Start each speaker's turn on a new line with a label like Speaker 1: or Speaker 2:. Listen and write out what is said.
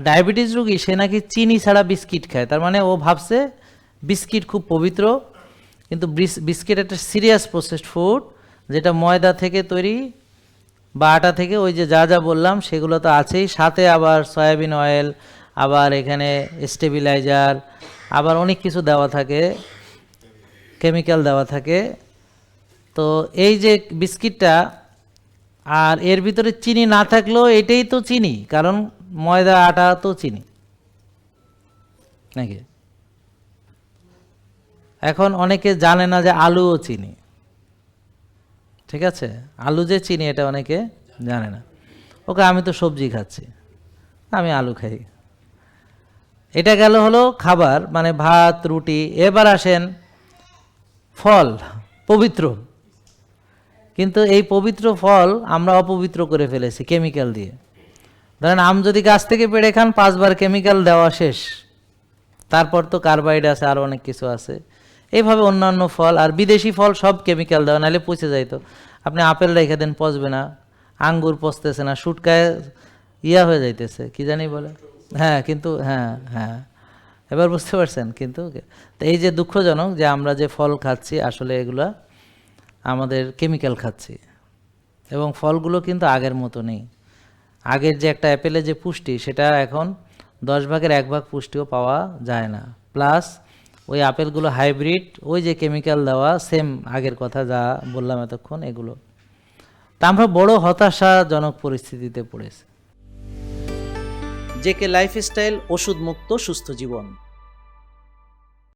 Speaker 1: Diabetes রোগী, সে নাকি চিনি ছাড়া বিস্কিট খায়। তার মানে ও ভাবছে বিস্কিট খুব পবিত্র, কিন্তু বিস- বিস্কিট একটা সিরিয়াস প্রসেসড ফুড যেটা ময়দা থেকে তৈরি বা আটা থেকে, ওই যে যা যা বললাম, সেগুলো তো আছেই। সাথে আবার সয়াবিন অয়েল, আবার এখানে স্টেবিলাইজার, আবার অনেক কিছু দেওয়া থাকে, কেমিক্যাল দেওয়া থাকে। তো এই যে বিস্কিটটা, আর এর ভিতরে চিনি না থাকলেও এটাই তো চিনি, কারণ ময়দা, আটা তো চিনি। নাকি? এখন অনেকে জানে না যে আলুও চিনি। ঠিক আছে? আলু যে চিনি, এটা অনেকে জানে না। ওকে, আমি তো সবজি খাচ্ছি। আমি আলু খাই। এটা গেল হলো খাবার মানে ভাত, রুটি। এবার আসেন ফল, পবিত্র। কিন্তু এই পবিত্র ফল আমরা অপবিত্র করে ফেলেছি কেমিক্যাল দিয়ে। ধরেন আম যদি গাছ থেকে পেড়ে খান, পাঁচবার কেমিক্যাল দেওয়া শেষ। তারপর তো কার্বাইড আছে, আর অনেক কিছু আছে। এইভাবে অন্যান্য ফল, আর বিদেশি ফল সব কেমিক্যাল দেওয়া, নাহলে পচে যাইতো। আপনি আপেল রেখে দেন, পচবে না। আঙ্গুর পচতেছে না, শুটকায় ইয়া হয়ে যাইতেছে, কি জানি বলে? হ্যাঁ কিন্তু হ্যাঁ হ্যাঁ। এবার বুঝতে পারছেন, কিন্তু এই যে দুঃখজনক যে আমরা যে ফল খাচ্ছি, আসলে এগুলা আমাদের কেমিক্যাল খাচ্ছি। এবং ফলগুলো কিন্তু আগের মতো নেই। আগের যে একটা অ্যাপেলের যে পুষ্টি, সেটা এখন দশ ভাগের এক ভাগ পুষ্টিও পাওয়া যায় না। প্লাস ওই আপেলগুলো হাইব্রিড ওই যে কেমিক্যাল দেওয়া সেম আগের কথা যা বললাম এতক্ষণ, এগুলো। তা আমরা বড় হতাশাজনক পরিস্থিতিতে পড়েছি।
Speaker 2: জেকে লাইফস্টাইল ওষুধ মুক্ত সুস্থ জীবন।